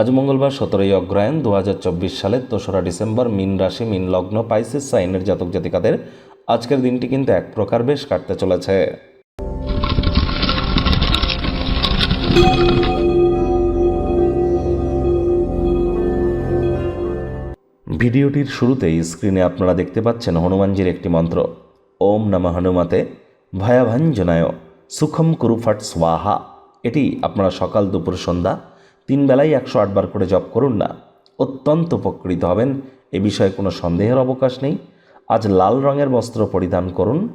আজ মঙ্গলবার সতেরোই অগ্রায়ণ দু হাজার চব্বিশ সালের দোসরা ডিসেম্বর মিন রাশি, মিন লগ্ন, পাইসিস, সাইনের জাতক জাতিকাদের আজকের দিনটি কিন্তু এক প্রকার বেশ কাটতে চলেছে। ভিডিওটির শুরুতেই স্ক্রিনে আপনারা দেখতে পাচ্ছেন হনুমানজির একটি মন্ত্র, ওম নম হনুমাতে ভয়াভাঞ্জনায় সুখম কুরুফট স্বাহা। এটি আপনারা সকাল দুপুর সন্ধ্যা তিন বেলায় একশো আটবার করে জপ করুন না। অত্যন্ত উপকৃত হবেন। এ বিষয়ে কোনো সন্দেহের অবকাশ নেই। আজ লাল রঙের বস্ত্র পরিধান করুন।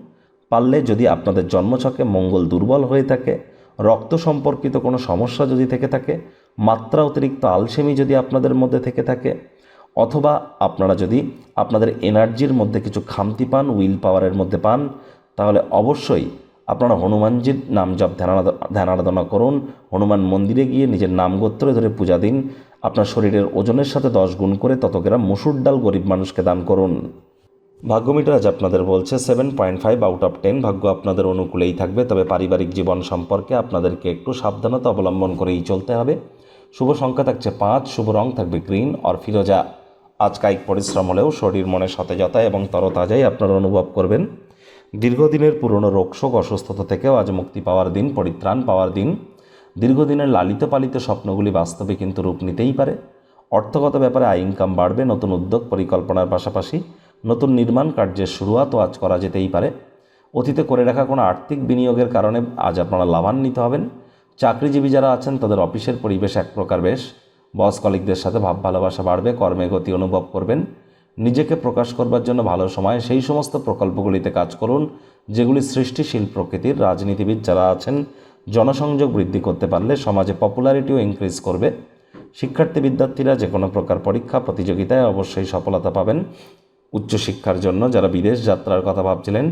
পারলে যদি আপনাদের জন্মছকে মঙ্গল দুর্বল হয়ে থাকে, রক্ত সম্পর্কিত কোনো সমস্যা যদি থেকে থাকে, মাত্রা অতিরিক্ত আলসেমি যদি আপনাদের মধ্যে থেকে থাকে, অথবা আপনারা যদি আপনাদের এনার্জির মধ্যে কিছু খামতি পান, উইল পাওয়ারের মধ্যে পান, তাহলে অবশ্যই আপনারা হনুমানজির নাম জপ ধ্যান আরাধনা করুন, হনুমান মন্দিরে গিয়ে নিজের নাম গোত্রে ধরে পূজা দিন, আপনার শরীরের ওজনের সাথে দশ গুণ করে তত গ্রাম মসুর ডাল গরিব মানুষকে দান করুন। ভাগ্যমিটার আজ আপনাদের বলছে seven point five out of ten ভাগ্য আপনাদের অনুকূলেই থাকবে, তবে পারিবারিক জীবন সম্পর্কে আপনাদেরকে একটু সাবধানতা অবলম্বন করেই চলতে হবে। শুভ সংখ্যা থাকছে পাঁচ, শুভ রং থাকবে গ্রিন অর ফিরোজা। আজ কায়িক পরিশ্রম হলেও শরীর মনে সতেজতা এবং তরতাজাই আপনারা অনুভব করবেন। দীর্ঘদিনের পুরনো রোগশোক অসুস্থতা থেকেও আজ মুক্তি পাওয়ার দিন, পরিত্রাণ পাওয়ার দিন। দীর্ঘদিনের লালিত পালিত স্বপ্নগুলি বাস্তবে কিন্তু রূপ নিতেই পারে। অর্থগত ব্যাপারে আয় ইনকাম বাড়বে, নতুন উদ্যোগ, পরিকল্পনার পাশাপাশি নতুন নির্মাণ কার্যের শুরুয়াতও আজ করা যেতেই পারে। অতীতে করে রাখা কোনো আর্থিক বিনিয়োগের কারণে আজ আপনারা লাভান্বিত হবেন। চাকরিজীবী যারা আছেন, তাদের অফিসের পরিবেশ এক প্রকার বেশ। বস কলিকদের সাথে ভাব ভালোবাসা বাড়বে, কর্মে গতি অনুভব করবেন। নিজেকে প্রকাশ করবার জন্য ভালো সময়, সেই সমস্ত প্রকল্পগুলিতে কাজ করুন, যেগুলি সৃষ্টিশীল প্রকৃতির রাজনীতিবিদ যারা আছেন, জনসংযোগ বৃদ্ধি করতে পারলে সমাজে পপুলারিটিও ইনক্রিজ করবে। শিক্ষার্থী বিদ্যার্থীরা যে কোনো প্রকার পরীক্ষা, প্রতিযোগিতায় অবশ্যই সফলতা পাবেন। উচ্চশিক্ষার জন্য যারা বিদেশ যাত্রার কথা ভাবছিলেন,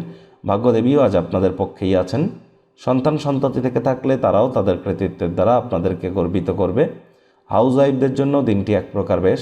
ভাগ্যদেবীও আজ আপনাদের পক্ষেই আছেন। সন্তান সন্ততি থেকে থাকলে তারাও তাদের কৃতিত্বের দ্বারা আপনাদেরকে গর্বিত করবে। হাউস ওয়াইফদের জন্য দিনটি এক প্রকার বেশ।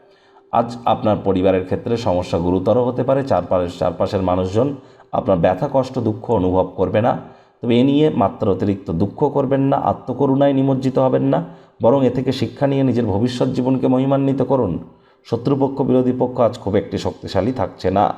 আজ আপনার পরিবারের ক্ষেত্রে সমস্যা গুরুতর হতে পারে। চারপাশের চারপাশের মানুষজন আপনার ব্যথা, কষ্ট, দুঃখ অনুভব করবে না। তবে এ নিয়ে মাত্র অতিরিক্ত দুঃখ করবেন না, আত্মকরুণায় নিমজ্জিত হবেন না। বরং এ থেকে শিক্ষা নিয়ে নিজের ভবিষ্যৎ জীবনকে মহিমান্বিত করুন। শত্রুপক্ষ, বিরোধী পক্ষ আজ খুব একটি শক্তিশালী থাকছে না।